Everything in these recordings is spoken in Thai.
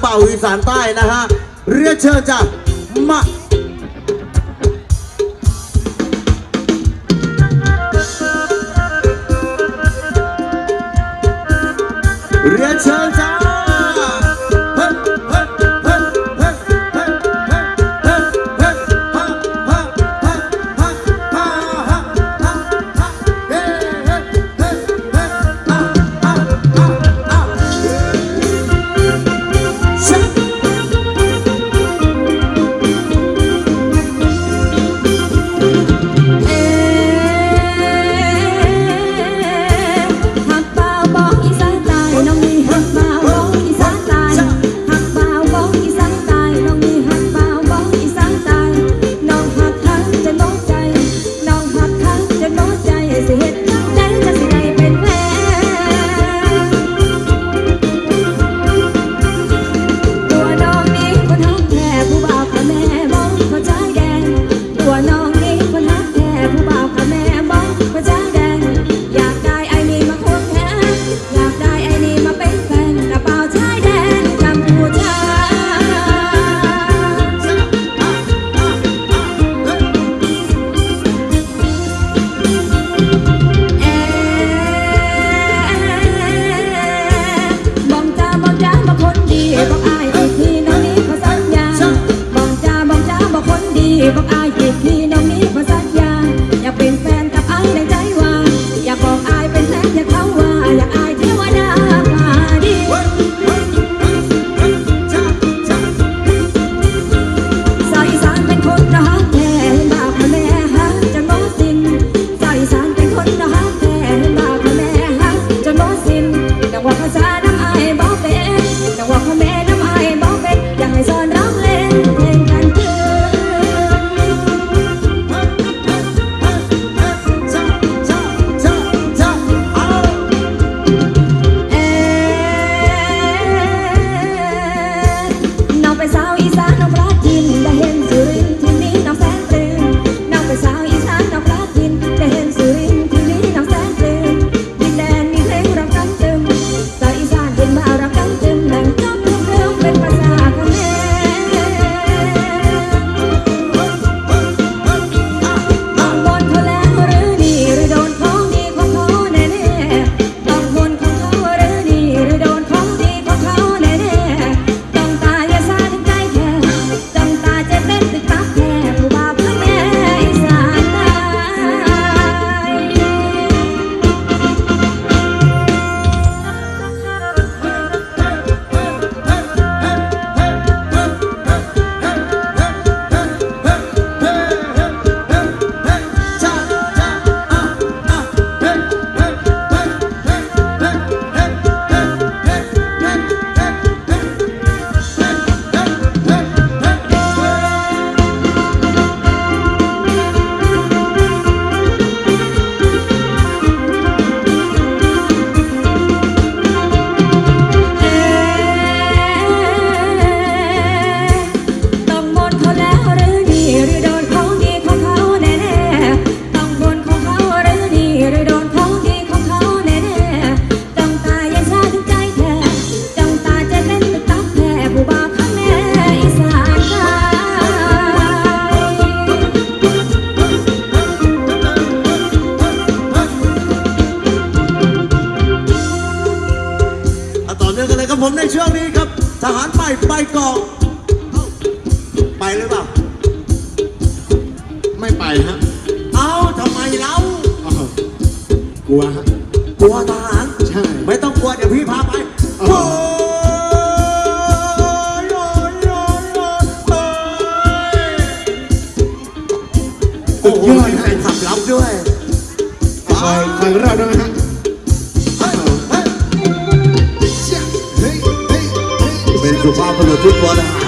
เป่าอีสานใต้นะฮะ เรียกเชิญจ้ะมาเรียกเชิญ ดีบอกอายัวทาไม่ต้องกลัวเดี๋ยวพี่พาไปโอ้ยโอ้ยโอ้ยโอ้ยโอ้ยสุดยอดมีนคลับรับด้วยคอยคอยเราด้วยนะฮะเป็นสุภาพบุรุษที่กลัวทหา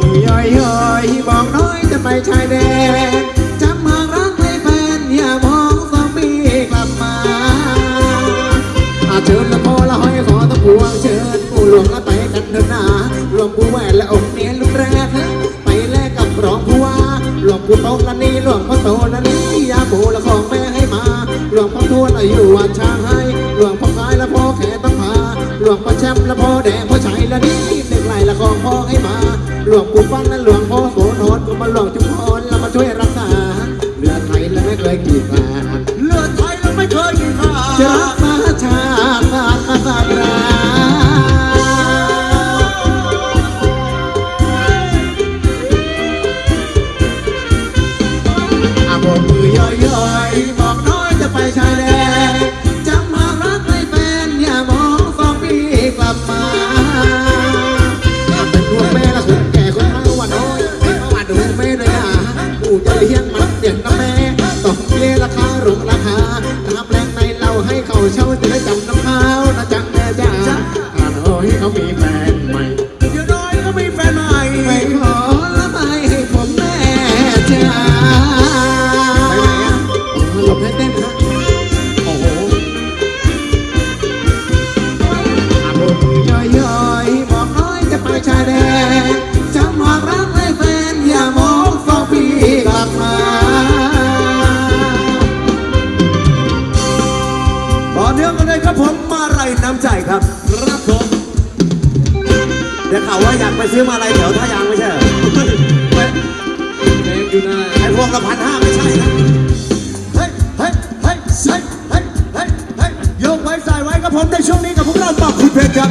พี่ย่อยย่อยบอกน้อยจะไปชายแดนจำมารักไม่เป็นอย่ามองสองมีกลับมาอาเชิญละพอละห้อยขอตะพวงเชิญผู้หลวงละไปกันเถอะนะหลวงปู่แหวนและองค์เนี้ยลุงแรกไปแลกกับรองผู้ว่าหลวงผู้โตละนี่หลวงพ่อโตละนี่ยาโบและของแม่ให้มา หลวงพ่อทวดอายุวันช้าให ฟังนั้นหลวงพ่อโสนอนกุมารหลวงจุ กูจะเลี้ยงมันเด็กนะแม่อกเพี้ยราคาหรูราคาตามแรงในเราให้เขาเช่า ซื้อมาอะไรแถวท่ายางไม่ใช่เหรอไอ้พวกละพันห้าไม่ใช่นะเฮ้ยเฮ้ยเฮ้ยเฮ้ยเฮ้ยเฮ้ยยกไว้ใส่ไว้กับผมในช่วงนี้กับพวกเราตอบคุณเพชรครับ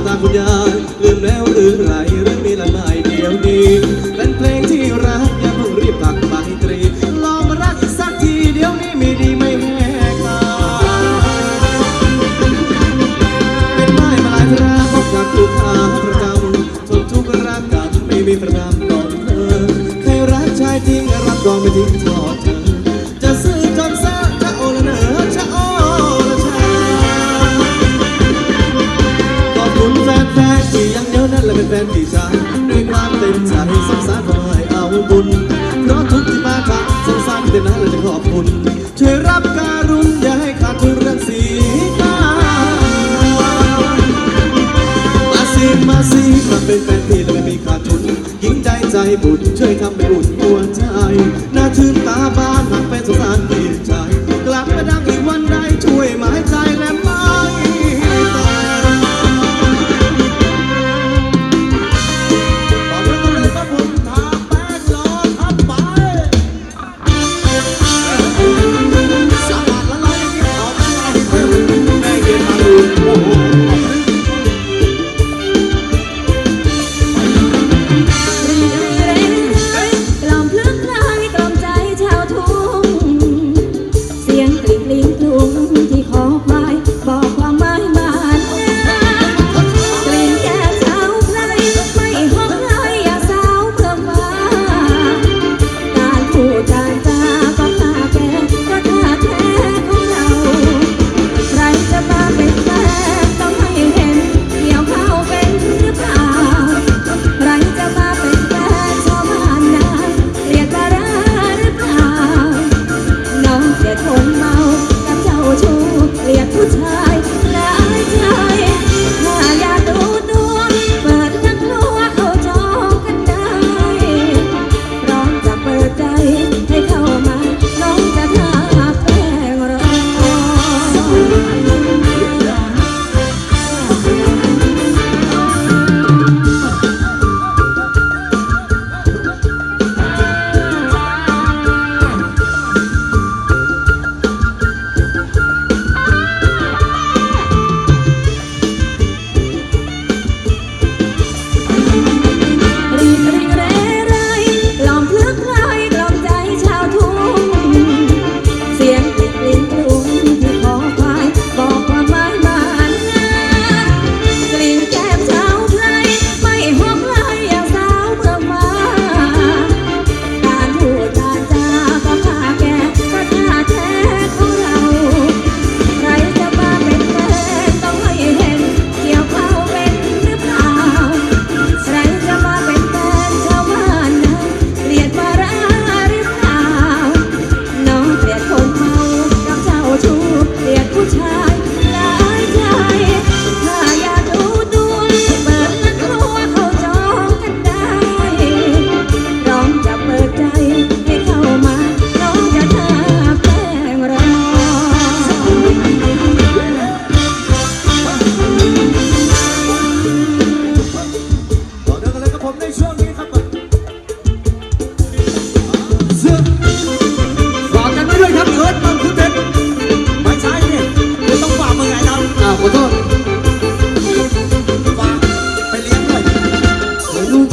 Kota Bunda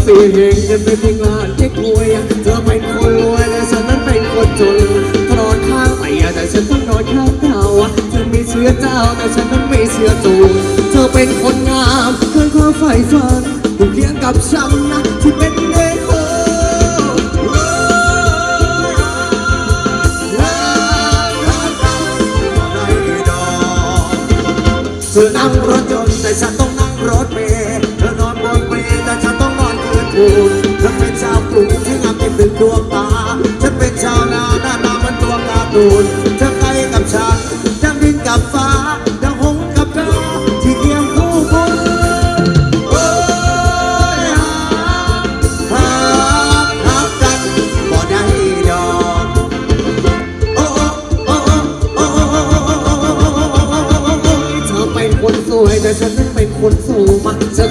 ซื้อเงจะเป็นงานที่รวยเธอเป็นคนรวยและฉันนั้นเป็นคนจนตลอดข้างไปแต่ฉันต้องนอนข้างเธอเธอมีเสื้อเจ้าแต่ฉันนั้นไม่เสื้อจูเธอเป็นคนงามเคยนความใฝ่ฝันผูกเลี้ยงกับฉันนะที่เป็นเด็กเธอนั่งรถยนต์แต่ฉันต้องนั่งรถเมล์ บูรฉันเป็นชาวกรุงที่งามที่ตึงดวงตา ฉันเป็นชาวนาหน้าตามันตัวกาตูนเธอใกล้กับฉันดังดินกับฟ้าดังหงกับดาที่เคียงคู่คุญโอ้ยหักฮักกันบ่ได้ดอกโอ้โอ้โอ้โอ้โอ้โอ้โอ้โอ้โอ้โอ้โอ้โอ้โอ้โอ้โอ้เธอเป็นคนสวยแต่ฉันนั้นเป็นคนสูงมาเธอ